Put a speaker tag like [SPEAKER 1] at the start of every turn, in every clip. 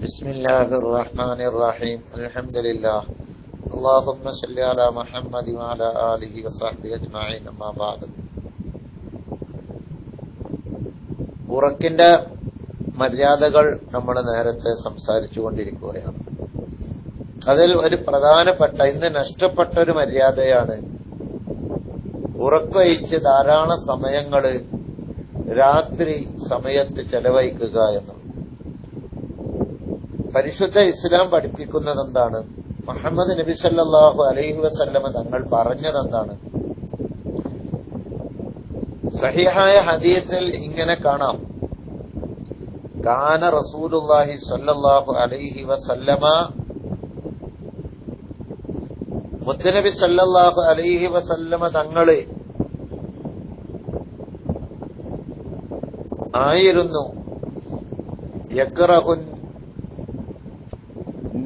[SPEAKER 1] بسم الله الرحمن الرحيم الحمد لله اللهم صل على محمد وعلى آله وصحبه أجمعين أما بعد ഉറക്കിന്റെ മര്യാദകൾ നമ്മൾ നേരത്തെ സംസാരിച്ചു കൊണ്ടിരിക്കുകയാണ് അതിൽ ഒരു പ്രധാനപ്പെട്ട ഇന്ന് നഷ്ടപ്പെട്ട ഒരു മര്യാദയാണ് ഉറക്കൊഴിച്ച് ധാരാളം സമയങ്ങള് രാത്രി സമയത്ത് ചെലവഴിക്കുക എന്നത് പരിശുദ്ധ ഇസ്ലാം പഠിപ്പിക്കുന്നത് എന്താണ് മുഹമ്മദ് നബി സല്ലാഹു അലൈഹി വസല്ലമ തങ്ങൾ പറഞ്ഞത് എന്താണ് സഹിഹായ ഹദീസിൽ ഇങ്ങനെ കാണാം. കാന റസൂലുല്ലാഹി സല്ലല്ലാഹു അലൈഹി വസല്ലമ മുത്തനബി സല്ലല്ലാഹു അലൈഹി വസല്ലമ തങ്ങൾ ആയിരുന്നു. യക്റഹുൻ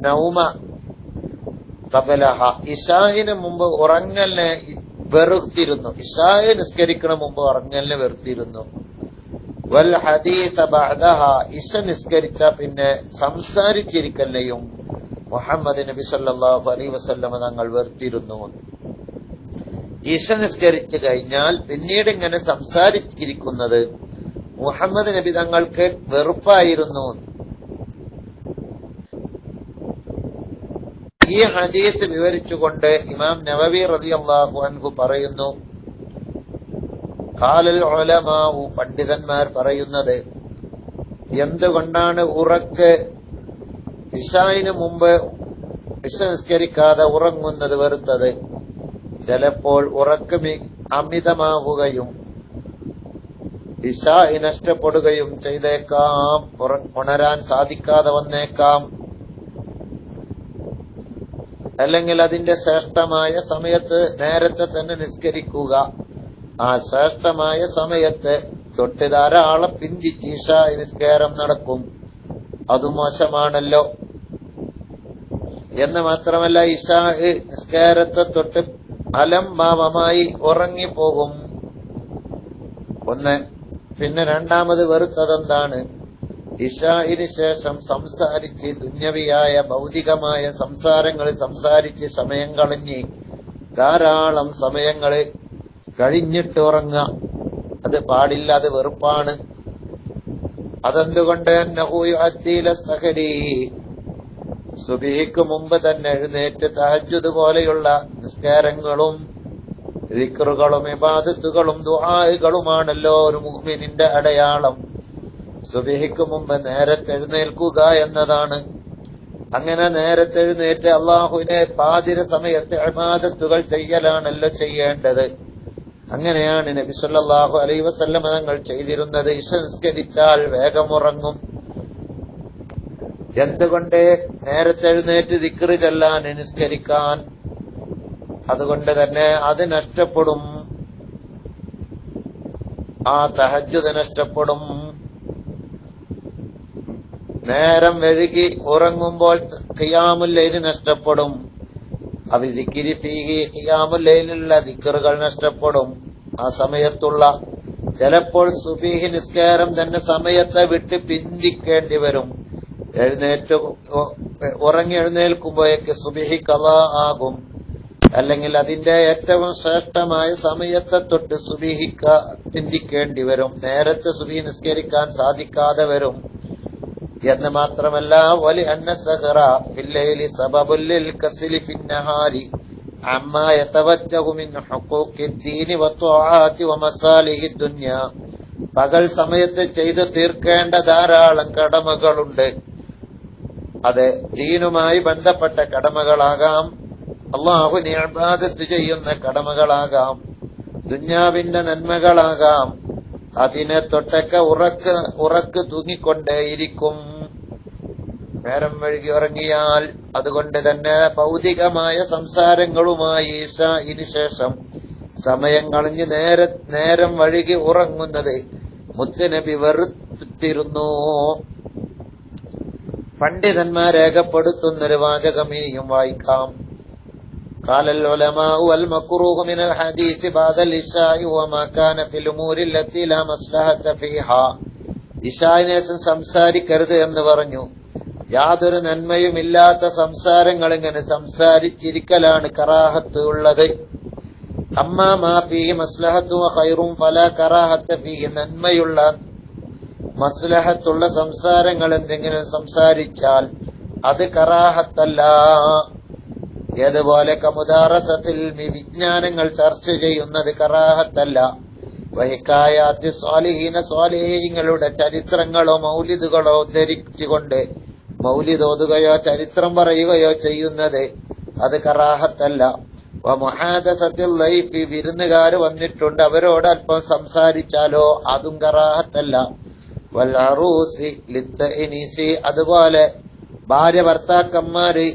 [SPEAKER 1] നൗമ കബലഹ ഇഷാഹിന് മുമ്പ് ഉറങ്ങലിനെ വെറുത്തിരുന്നു. ഇഷാഹ് നിസ്കരിക്കണ മുമ്പ് ഉറങ്ങലിനെ വെറുത്തിരുന്നു. വൽ ഹദീസ ബഅദഹ. ഇഷ നിസ്കരിച്ച പിന്നെ സംസാരിച്ചിരിക്കല്ലയും മുഹമ്മദ് നബി സല്ലല്ലാഹു അലൈഹി വസല്ലമ തങ്ങൾ വെറുത്തിരുന്നു. ഇഷ നിസ്കരിച്ചു കഴിഞ്ഞാൽ പിന്നീട് ഇങ്ങനെ സംസാരിച്ചിരിക്കുന്നത് മുഹമ്മദ് നബി തങ്ങൾക്ക് വെറുപ്പായിരുന്നു. ഈ ഹദീത്ത് വിവരിച്ചുകൊണ്ട് ഇമാം നവവി റളിയല്ലാഹു അൻഹു പറയുന്നു കാലൽ ഒലമാവു പണ്ഡിതന്മാർ പറയുന്നത് എന്തുകൊണ്ടാണ് ഉറക്ക് ഇഷായിന് മുമ്പ് ഇഷ നിസ്കരിക്കാതെ ഉറങ്ങുന്നത് വെറുത്തത്? ചിലപ്പോൾ ഉറക്ക് അമിതമാവുകയും ഇഷ നഷ്ടപ്പെടുകയും ചെയ്തേക്കാം ഉണരാൻ സാധിക്കാതെ വന്നേക്കാം. അല്ലെങ്കിൽ അതിന്റെ ശ്രേഷ്ഠമായ സമയത്ത് നേരത്തെ തന്നെ നിസ്കരിക്കുക. ആ ശ്രേഷ്ഠമായ സമയത്ത് തൊട്ട് ധാരാളം പിന്തിച്ച് ഇഷാ നിസ്കാരം നടക്കും. അത് മോശമാണല്ലോ. എന്ന് മാത്രമല്ല ഇഷാ നിസ്കാരത്തെ തൊട്ട് അലംഭാവമായി ഉറങ്ങിപ്പോകും. ഒന്ന്. പിന്നെ രണ്ടാമത് വെറുത്തതെന്താണ്? ഇഷായിന് ശേഷം സംസാരിച്ച് ദുന്യവിയായ ഭൗതികമായ സംസാരങ്ങൾ സംസാരിച്ച് സമയം കളഞ്ഞ് ധാരാളം സമയങ്ങൾ കഴിഞ്ഞിട്ട് ഉറങ്ങുക അത് പാടില്ല അത് വെറുപ്പാണ്. അതെന്തുകൊണ്ട്? സഹരി. സുബിഹിക്ക് മുമ്പ് തന്നെ എഴുന്നേറ്റ് തഹജ്ജുദ് പോലെയുള്ള നിസ്കാരങ്ങളും ദിക്റുകളും ഇബാദത്തുകളും ദുഹായുകളുമാണല്ലോ ഒരു മുഅ്മിനിന്റെ അടയാളം. സുബിഹിക്ക് മുമ്പ് നേരത്തെഴുന്നേൽക്കുക എന്നതാണ്. അങ്ങനെ നേരത്തെഴുന്നേറ്റ് അള്ളാഹുവിനെ പാതിര സമയത്ത് അമാദത്തുകൾ ചെയ്യലാണല്ലോ ചെയ്യേണ്ടത്. അങ്ങനെയാണ് നബി സല്ലാഹു അലൈ വസല്ലമ തങ്ങൾ ചെയ്തിരുന്നത്. ഇഷ വേഗമുറങ്ങും. എന്തുകൊണ്ട് നേരത്തെഴുന്നേറ്റ് ദിക്റ് ചെല്ലാൻ നിസ്കരിക്കാൻ? അതുകൊണ്ട് തന്നെ അത് നഷ്ടപ്പെടും. ആ തഹജ്ജുത നഷ്ടപ്പെടും. നേരം വഴുകി ഉറങ്ങുമ്പോൾ ഖിയാമുല്ലൈൽ നഷ്ടപ്പെടും. അവിധിക്കിരി ഫീഹി ഖിയാമുല്ലൈലുള്ള ദിക്കറുകൾ നഷ്ടപ്പെടും. ആ സമയത്തുള്ള ചിലപ്പോൾ സുബീഹി നിസ്കാരം തന്നെ സമയത്തെ വിട്ട് പിന്തിക്കേണ്ടി വരും. എഴുന്നേറ്റ് ഉറങ്ങി എഴുന്നേൽക്കുമ്പോഴേക്ക് സുബിഹി കഥ ആകും. അല്ലെങ്കിൽ അതിന്റെ ഏറ്റവും ശ്രേഷ്ഠമായ സമയത്തെ തൊട്ട് സുബിഹിക്ക പിന്തിക്കേണ്ടി വരും. നേരത്തെ സുബിഹി നിസ്കരിക്കാൻ സാധിക്കാതെ വരും. എന്ന് മാത്രമല്ല വലി അന്ന സഹറ ഫില്ലൈലി സബബുല്ലിൽ കസിലി ഫിന്നഹാരി عما يتوجه من حقوق الدين والطاعات ومصالح الدنيا പകൽ സമയത്ത് ചെയ്തു തീർക്കേണ്ട ധാരാളം കടമകളുണ്ട് അത് ദീനുമായി ബന്ധപ്പെട്ട കടമകളാകാം അള്ളാഹുവിനെ ഇബാദത്ത് ചെയ്യുന്ന കടമകളാകാം ദുന്യാവിന്റെ നന്മകളാകാം അതിനെ തൊട്ടൊക്കെ ഉറക്ക് ഉറക്ക് തൂങ്ങിക്കൊണ്ടേയിരിക്കും നേരം വഴുകി ഉറങ്ങിയാൽ അതുകൊണ്ട് തന്നെ ഭൗതികമായ സംസാരങ്ങളുമായി ഇഷായിന് ശേഷം സമയം കളഞ്ഞ് നേര നേരം വഴുകി ഉറങ്ങുന്നത് മുത്തുനബി വെറുത്തിരുന്നു പണ്ഡിതന്മാർ രേഖപ്പെടുത്തുന്നൊരു വാചകം ഇനിയും വായിക്കാം قال العلماء والمكروه من الحديث بعد الإشاء وما كان في الأمور التي لا مصلحة فيها ഇഷായിനേശം സംസാരിക്കരുത് എന്ന് പറഞ്ഞു യാതൊരു നന്മയുമില്ലാത്ത സംസാരങ്ങൾ ഇങ്ങനെ സംസാരിച്ചിരിക്കലാണ് കറാഹത്ത് ഉള്ളത്. അമ്മാ മാഫി മസ്ലഹത്തു ഹൈറും ഫല കറാഹത്ത് ഫീ. നന്മയുള്ള മസ്ലഹത്തുള്ള സംസാരങ്ങൾ എന്തെങ്കിലും സംസാരിച്ചാൽ അത് കറാഹത്തല്ല. ഏതുപോലെ കമുദാറസത്തിൽ വിജ്ഞാനങ്ങൾ ചർച്ച ചെയ്യുന്നത് കറാഹത്തല്ല. വഹിക്കായാത്തി സ്വാലിഹീന സ്വാലിഹീങ്ങളുടെ ചരിത്രങ്ങളോ മൗലിദുകളോ ഉദ്ധരിച്ചുകൊണ്ട് മൗലിദ് ഓതുകയോ ചരിത്രം പറയുകയോ ചെയ്യുന്നത് അത് കറാഹത്തല്ല. ലൈഫ് വിരുന്നുകാര് വന്നിട്ടുണ്ട്. അവരോട് അല്പം സംസാരിച്ചാലോ? അതും കറാഹത്തല്ല. അതുപോലെ ഭാര്യ ഭർത്താക്കന്മാര്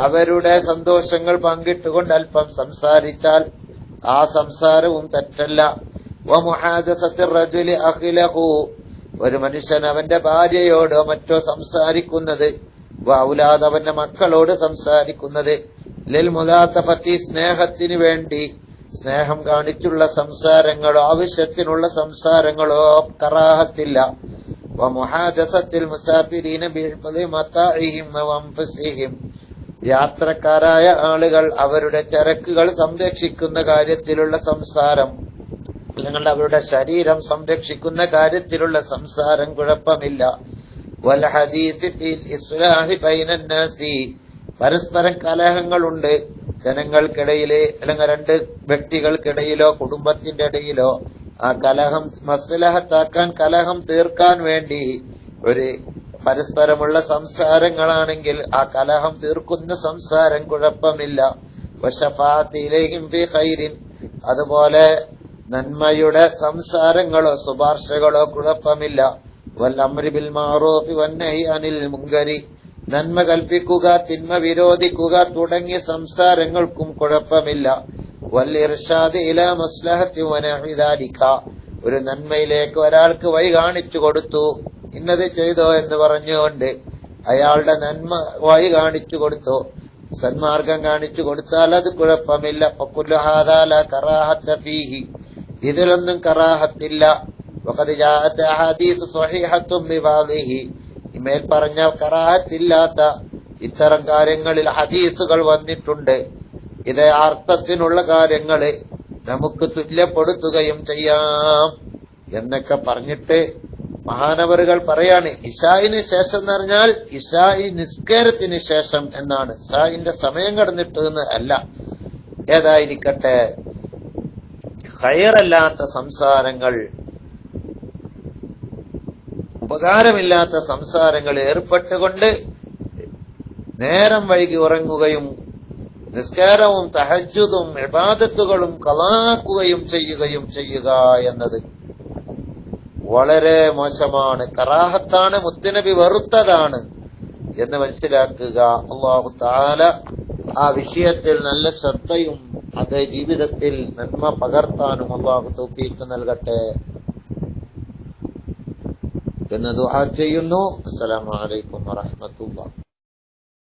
[SPEAKER 1] അവരുടെ സന്തോഷങ്ങൾ പങ്കിട്ടുകൊണ്ട് അല്പം സംസാരിച്ചാൽ ആ സംസാരവും തെറ്റല്ല. ഒരു മനുഷ്യൻ അവന്റെ ഭാര്യയോടോ മറ്റോ സംസാരിക്കുന്നത് വൗലാദ് അവന്റെ മക്കളോട് സംസാരിക്കുന്നത് ലിൽ മുലാത്തഫത്തി സ്നേഹത്തിന് വേണ്ടി സ്നേഹം കാണിച്ചുള്ള സംസാരങ്ങളോ ആവശ്യത്തിനുള്ള സംസാരങ്ങളോ കറാഹത്തില്ല. വമുഹാദസത്തിൽ യാത്രക്കാരായ ആളുകൾ അവരുടെ ചരക്കുകൾ സംരക്ഷിക്കുന്ന കാര്യത്തിലുള്ള സംസാരം. അല്ലെങ്കിൽ അവരുടെ ശരീരം സംരക്ഷിക്കുന്ന കാര്യത്തിലുള്ള സംസാരം കുഴപ്പമില്ല. പരസ്പരം കലഹങ്ങളുണ്ട്. ജനങ്ങൾക്കിടയിലെ അല്ലെങ്കിൽ രണ്ട് വ്യക്തികൾക്കിടയിലോ കുടുംബത്തിന്റെ ഇടയിലോ ആ കലഹം മസ്ലഹത്താക്കാൻ കലഹം തീർക്കാൻ വേണ്ടി ഒരു പരസ്പരമുള്ള സംസാരങ്ങളാണെങ്കിൽ ആ കലഹം തീർക്കുന്ന സംസാരം കുഴപ്പമില്ല. അതുപോലെ നന്മയുടെ സംസാരങ്ങളോ ശുപാർശകളോ കുഴപ്പമില്ല. വല്ലമ്രിബിൽ ബിൽ മാറൂഫി വന്നഹി അനിൽ മുങ്കരി നന്മ കൽപ്പിക്കുക തിന്മ വിരോധിക്കുക തുടങ്ങിയ സംസാരങ്ങൾക്കും കുഴപ്പമില്ല. വല്ലിർഷാദ് ഇല മസ്ലഹത്തി വനഹിദാലിക്ക ഒരു നന്മയിലേക്ക് ഒരാൾക്ക് വഴി കാണിച്ചു കൊടുത്തു. ഇന്നത് ചെയ്തോ എന്ന് പറഞ്ഞുകൊണ്ട് അയാളുടെ നന്മ വഴി കാണിച്ചു കൊടുത്തു. സന്മാർഗം കാണിച്ചു കൊടുത്താൽ അത് കുഴപ്പമില്ല. ഇതിലൊന്നും കറാഹത്തില്ല. ഇമേൽ പറഞ്ഞ കറാഹത്തില്ലാത്ത ഇത്തരം കാര്യങ്ങളിൽ ഹദീസുകൾ വന്നിട്ടുണ്ട്. ഇത് അർത്ഥത്തിനുള്ള കാര്യങ്ങൾ നമുക്ക് തുല്യപ്പെടുത്തുകയും ചെയ്യാം എന്നൊക്കെ പറഞ്ഞിട്ട് മഹാനവറുകൾ പറയാണ് ഇഷായിന് ശേഷം എന്ന് പറഞ്ഞാൽ ഇഷായി നിസ്കാരത്തിന് ശേഷം എന്നാണ്. ഇഷായിന്റെ സമയം കടന്നിട്ട് അല്ല. ഏതായിരിക്കട്ടെ? ഹയറല്ലാത്ത സംസാരങ്ങൾ ഉപകാരമില്ലാത്ത സംസാരങ്ങൾ ഏർപ്പെട്ടുകൊണ്ട് നേരം വൈകി ഉറങ്ങുകയും നിസ്കാരവും തഹജുദും ഇബാദത്തുകളും കലാക്കുകയും ചെയ്യുകയും ചെയ്യുക എന്നത് വളരെ മോശമാണ് കറാഹത്താണ് മുത്തനബി വെറുത്തതാണ് എന്ന് മനസ്സിലാക്കുക. അള്ളാഹു താല ആ വിഷയത്തിൽ നല്ല ശ്രദ്ധയും അത് ജീവിതത്തിൽ നന്മ പകർത്താനും അള്ളാഹു തോപ്പിക്ക് നൽകട്ടെ എന്ന് ദുആ ചെയ്യുന്നു. അസ്സലാമു അലൈക്കും വറഹ്മത്തുള്ളാഹി